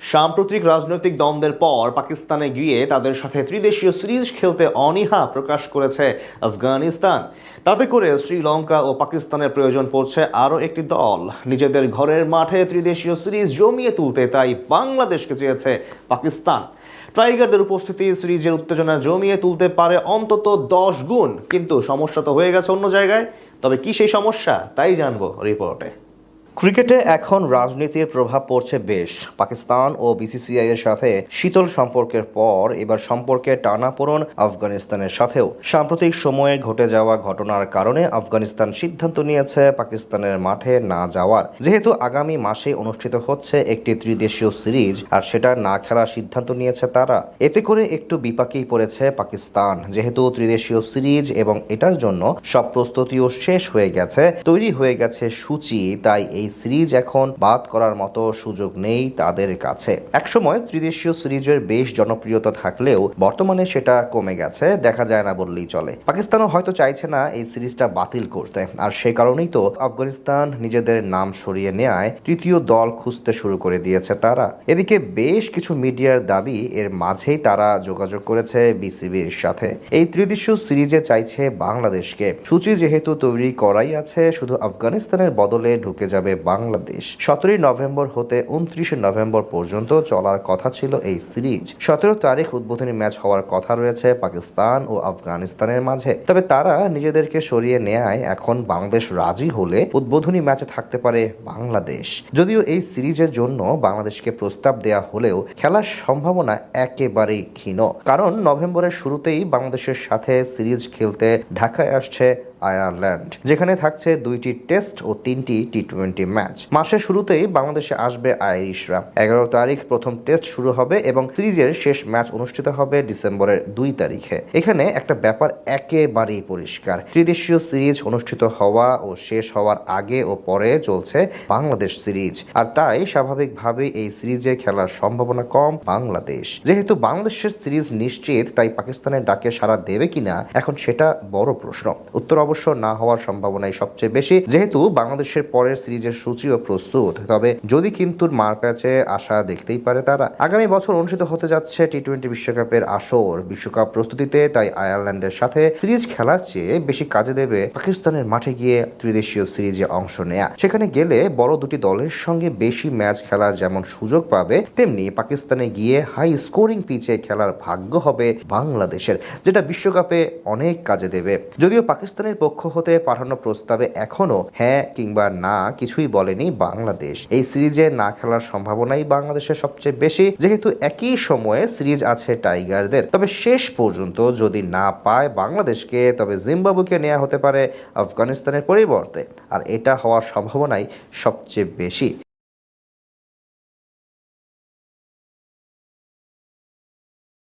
সাম্প্রতিক রাজনৈতিক দ্বন্দ্বের পর পাকিস্তানে গিয়ে তাদের সাথে ত্রিদেশীয় সিরিজ খেলতে অনীহা প্রকাশ করেছে আফগানিস্তান। তাতে করে শ্রীলঙ্কা ও পাকিস্তানের প্রয়োজন পড়ছে আরও একটি দল। নিজেদের ঘরের মাঠে ত্রিদেশীয় সিরিজ জমিয়ে তুলতে তাই বাংলাদেশকে চেয়েছে পাকিস্তান। টাইগারদের উপস্থিতি সিরিজের উত্তেজনা জমিয়ে তুলতে পারে অন্তত দশ গুণ। কিন্তু সমস্যা তো হয়ে গেছে অন্য জায়গায়। তবে কি সেই সমস্যা? তাই জানব রিপোর্টে। ক্রিকেটে এখন রাজনীতির প্রভাব পড়ছে বেশ। পাকিস্তান ও বিসিসিআই এর সাথে শীতল সম্পর্কের পর এবার সম্পর্কে টানাপোড়ন আফগানিস্তানের সাথেও। সাম্প্রতিক সময়ে ঘটে যাওয়া ঘটনার কারণে আফগানিস্তান সিদ্ধান্ত নিয়েছে পাকিস্তানের মাঠে না যাওয়ার। যেহেতু আগামী মাসে অনুষ্ঠিত হচ্ছে একটি ত্রিদেশীয় সিরিজ, আর সেটা না খেলার সিদ্ধান্ত নিয়েছে তারা। এতে করে একটু বিপাকেই পড়েছে পাকিস্তান। যেহেতু ত্রিদেশীয় সিরিজ এবং এটার জন্য সব প্রস্তুতিও শেষ হয়ে গেছে, তৈরি হয়ে গেছে সূচি, তাই এই সিরিজ এখন বাদ করার মতো সুযোগ নেই তাদের কাছে। একসময় ত্রিদেশীয় সিরিজের বেশ জনপ্রিয়তা থাকলেও বর্তমানে সেটা কমে গেছে, দেখা যায় না বললেই চলে। পাকিস্তানও হয়তো চাইছে না এই সিরিজটা বাতিল করতে। আর সে কারণেই তো আফগানিস্তান নিজেদের নাম সরিয়ে নেয় তৃতীয় দল খুঁজতে শুরু করে দিয়েছে তারা। এদিকে বেশ কিছু মিডিয়ার দাবি এর মাঝেই তারা যোগাযোগ করেছে বিসিবির সাথে। এই ত্রিদেশীয় সিরিজে চাইছে বাংলাদেশকে। সূচি যেহেতু তৈরি করাই আছে, শুধু আফগানিস্তানের বদলে ঢুকে যাবে বাংলাদেশ। সতেরোই নভেম্বর হতে উনত্রিশে নভেম্বর পর্যন্ত চলার কথা ছিল এই সিরিজ। সতেরো তারিখ উদ্বোধনী ম্যাচ হওয়ার কথা রয়েছে পাকিস্তান ও আফগানিস্তানের মাঝে। তবে তারা নিজেদেরকে সরিয়ে নেয় এখন বাংলাদেশ রাজি হলে উদ্বোধনী ম্যাচে থাকতে পারে বাংলাদেশ। যদিও এই সিরিজের জন্য বাংলাদেশকে প্রস্তাব দেয়া হলেও খেলার সম্ভাবনা একেবারেই ক্ষীণ। কারণ নভেম্বরের শুরুতেই বাংলাদেশের সাথে সিরিজ খেলতে ঢাকায় আসছে আয়ারল্যান্ড, যেখানে থাকছে দুইটি টেস্ট ও তিনটি টি টোয়েন্টি ম্যাচ। মাসের শুরুতেই বাংলাদেশে আসবে আইরিশরা। এগারো তারিখ প্রথম টেস্ট শুরু হবে এবং সিরিজের শেষ ম্যাচ অনুষ্ঠিত হবে ডিসেম্বরের দুই তারিখে। এখানে একটা ব্যাপার একেবারেই পরিষ্কার। ত্রিদেশীয় সিরিজ অনুষ্ঠিত হওয়া ও শেষ হওয়ার আগে ও পরে চলছে বাংলাদেশ সিরিজ। আর তাই স্বাভাবিকভাবে এই সিরিজে খেলার সম্ভাবনা কম বাংলাদেশ। যেহেতু বাংলাদেশের সিরিজ নিশ্চিত, তাই পাকিস্তানের ডাকে সাড়া দেবে কিনা, এখন সেটা বড় প্রশ্ন। উত্তর অবশ্য না হওয়ার সম্ভাবনাই সবচেয়ে বেশি। যেহেতু বাংলাদেশের পরের সিরিজের সূচিও প্রস্তুত, তবে যদি কিন্তু মার প্যাচে আশা দেখতেই পারে তারা। আগামী বছর অনুষ্ঠিত হতে যাচ্ছে টি টোয়েন্টি বিশ্বকাপের আসর বিশ্বকাপ প্রস্তুতিতে, তাই আয়ারল্যান্ডের সাথে সিরিজ খেলার চেয়ে বেশি কাজে দেবে পাকিস্তানের মাঠে গিয়ে ত্রিদেশীয় সিরিজে অংশ নেয়া। সেখানে গেলে বড় দুটি দলের সঙ্গে বেশি ম্যাচ খেলার যেমন সুযোগ পাবে, তেমনি পাকিস্তানে গিয়ে হাই স্কোরিং পিচে খেলার ভাগ্য হবে বাংলাদেশের, যেটা বিশ্বকাপে অনেক কাজে দেবে। যদিও পাকিস্তানের পক্ষ হতে পাঠানো প্রস্তাবে এখনও হ্যাঁ কিংবা না কিছুই বলেনি বাংলাদেশ। এই সিরিজে না খেলার সম্ভাবনাই বাংলাদেশের সবচেয়ে বেশি, যেহেতু একই সময়ে সিরিজ আছে টাইগারদের। তবে শেষ পর্যন্ত যদি না পায় বাংলাদেশকে, তবে জিম্বাবুকে নেওয়া হতে পারে আফগানিস্তানের পরিবর্তে। আর এটা হওয়ার সম্ভাবনাই সবচেয়ে বেশি।